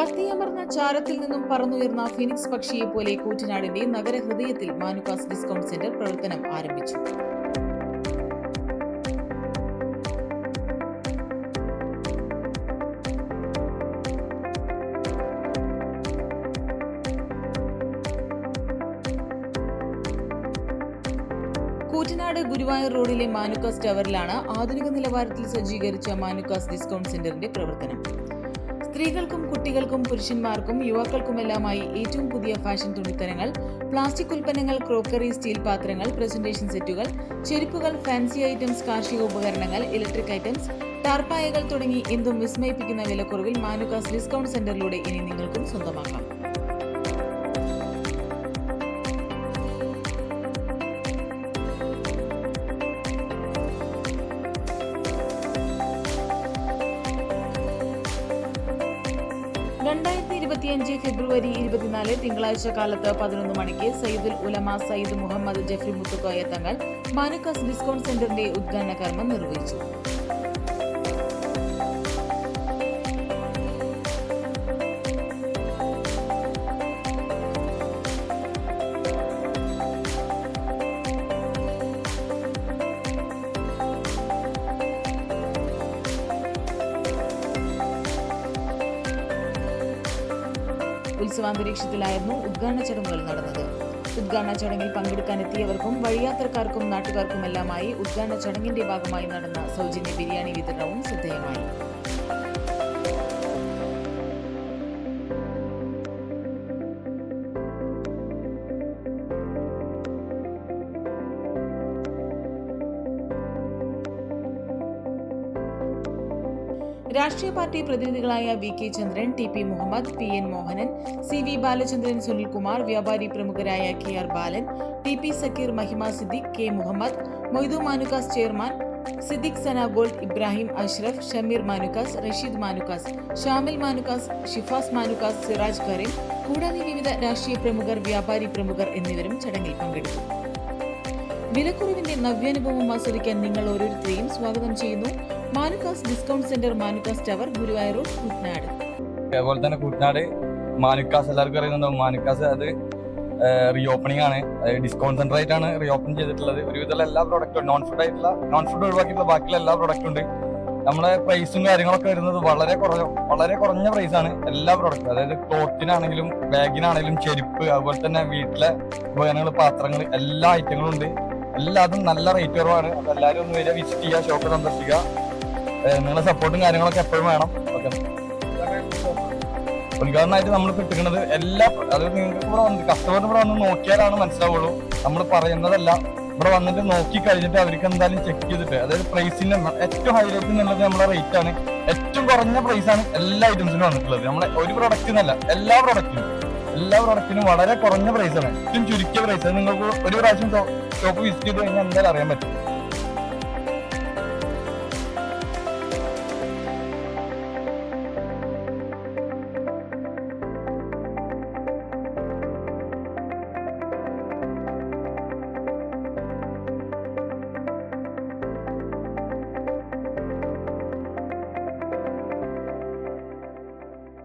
കത്തിയമർന്ന ചാരത്തിൽ നിന്നും പറന്നുയർന്ന ഫിനിക്സ് പക്ഷിയെ പോലെ കൂറ്റനാടിന്റെ നഗരഹൃദയത്തിൽ മാനുക്കാസ് ഡിസ്കൗണ്ട് സെന്റർ പ്രവർത്തനം ആരംഭിച്ചു. കൂറ്റനാട് ഗുരുവായൂർ റോഡിലെ മാനുക്കാസ് ടവറിലാണ് ആധുനിക നിലവാരത്തിൽ സജ്ജീകരിച്ച മാനുക്കാസ് ഡിസ്കൗണ്ട് സെന്ററിന്റെ പ്രവർത്തനം. സ്ത്രീകൾക്കും കുട്ടികൾക്കും പുരുഷന്മാർക്കും യുവാക്കൾക്കുമെല്ലാമായി ഏറ്റവും പുതിയ ഫാഷൻ തുണിത്തരങ്ങൾ പ്ലാസ്റ്റിക് ഉൽപ്പന്നങ്ങൾ ക്രോക്കറി സ്റ്റീൽ പാത്രങ്ങൾ പ്രസന്റേഷൻ സെറ്റുകൾ ചെരുപ്പുകൾ ഫാൻസി ഐറ്റംസ് കാർഷിക ഉപകരണങ്ങൾ ഇലക്ട്രിക് ഐറ്റംസ് ടാർപ്പായകൾ തുടങ്ങി എന്തും വിസ്മയിപ്പിക്കുന്ന വിലക്കുറവിൽ മാനുക്കാസ് ഡിസ്കൗണ്ട് സെന്ററിലൂടെ ഇനി നിങ്ങൾക്കും സ്വന്തമാക്കാം. ഇരുപത്തിയഞ്ച് ഫെബ്രുവരി ഇരുപത്തിനാല് തിങ്കളാഴ്ച കാലത്ത് പതിനൊന്ന് മണിക്ക് സയ്യിദുൽ ഉലമ സയ്യിദ് മുഹമ്മദ് ജഫ്രി മുത്തുക്കോയ തങ്ങൾ മാനുക്കാസ് ഡിസ്കൗണ്ട് സെന്ററിന്റെ ഉദ്ഘാടന കർമ്മം നിർവഹിച്ചു. ഉത്സവാന്തരീക്ഷത്തിലായിരുന്നു ഉദ്ഘാടന ചടങ്ങുകൾ നടന്നത്. ഉദ്ഘാടന ചടങ്ങിൽ പങ്കെടുക്കാനെത്തിയവർക്കും വഴിയാത്രക്കാർക്കും നാട്ടുകാർക്കുമെല്ലാമായി ഉദ്ഘാടന ചടങ്ങിന്റെ ഭാഗമായി നടന്ന സൗജന്യ ബിരിയാണി വിതരണവും ശ്രദ്ധേയമായി. രാഷ്ട്രീയ party പ്രതിനിധികളായ V K Chandran T P Muhammad P N Mohanan C V Balachandran Sunilkumar വ്യാപാരി പ്രമുഖരായ K R Balan T P Sakkir Mahima Siddique K Muhammad Moidu Manukkas chairman Siddique Sana Ibrahim Ashraf Shameer Manukkas Rasheed Manukkas Shamil Manukkas Shifas Manukkas Siraj Kareem കൂടാതെ വിവിധ രാഷ്ട്രീയ പ്രമുഖർ വ്യാപാരി പ്രമുഖർ എന്നിവരും ചടങ്ങിൽ പങ്കെടുത്തു. വിലക്കുറവിന്റെ നവ്യാനുഭവം ആസ്വദിക്കാൻ നിങ്ങൾ ഓരോരുത്തരെയും സ്വാഗതം ചെയ്യുന്നു. Manukkas discount centre Manukkas tower Guruvayur Kuttanad. അതേപോലെ തന്നെ കുട്ടനാട് മാനുക്കാസ് എല്ലാവർക്കും അറിയുന്നുണ്ടാവും മാനുക്കാസ് അത് റീ ഓപ്പണിംഗ് ആണ്. ഡിസ്കൗണ്ട് സെന്റർ ആയിട്ടാണ് റീ ഓപ്പൺ ചെയ്തിട്ടുള്ളത്. ഒരുവിധമുള്ള എല്ലാ പ്രോഡക്റ്റും നോൺ ഫുഡ് ആയിട്ടുള്ള നോൺ ഫുഡ് ഒഴിവാക്കിയിട്ടുള്ള ബാക്കിയുള്ള എല്ലാ പ്രോഡക്റ്റും ഉണ്ട്. നമ്മുടെ പ്രൈസും കാര്യങ്ങളൊക്കെ വരുന്നത് വളരെ കുറഞ്ഞ വളരെ കുറഞ്ഞ പ്രൈസ് ആണ് എല്ലാ പ്രോഡക്റ്റും അതായത് ക്ലോത്തിനാണെങ്കിലും ബാഗിനാണെങ്കിലും ചെരുപ്പ് അതുപോലെ തന്നെ വീട്ടിലെ ഉപകരണങ്ങൾ പാത്രങ്ങൾ എല്ലാ ഐറ്റങ്ങളും ഉണ്ട്. എല്ലാതും നല്ല റേറ്റ് കുറവാണ്. അപ്പൊ എല്ലാവരും ഒന്ന് വരിക വിസിറ്റ് ചെയ്യുക ഷോപ്പ് സന്ദർശിക്കുക. നിങ്ങളുടെ സപ്പോർട്ടും കാര്യങ്ങളൊക്കെ എപ്പോഴും വേണം. ഓക്കെ. ഉദ്ഘാടനമായിട്ട് നമ്മൾ കിട്ടുന്നത് എല്ലാ അതായത് നിങ്ങൾക്ക് ഇവിടെ വന്ന് കസ്റ്റമറിന് ഇവിടെ വന്ന് നോക്കിയാലാണ് മനസ്സിലാവുള്ളൂ. നമ്മൾ പറയുന്നതല്ല ഇവിടെ വന്നിട്ട് നോക്കി കഴിഞ്ഞിട്ട് അവർക്ക് എന്തായാലും ചെക്ക് ചെയ്തിട്ട് അതായത് പ്രൈസിന്റെ ഏറ്റവും ഹൈലൈറ്റ് എന്നുള്ളത് നമ്മുടെ റേറ്റ് ആണ്. ഏറ്റവും കുറഞ്ഞ പ്രൈസ് ആണ് എല്ലാ ഐറ്റംസിനും വന്നിട്ടുള്ളത്. നമ്മളെ ഒരു പ്രൊഡക്റ്റ് എന്നല്ല എല്ലാ പ്രൊഡക്റ്റിനും എല്ലാ പ്രൊഡക്റ്റിനും വളരെ കുറഞ്ഞ പ്രൈസാണ് ഏറ്റവും ചുരുക്കിയ പ്രൈസ് നിങ്ങൾക്ക് ഒരു പ്രാവശ്യം ഷോപ്പ് വിസിറ്റ് ചെയ്ത് കഴിഞ്ഞാൽ എന്തായാലും അറിയാൻ പറ്റും.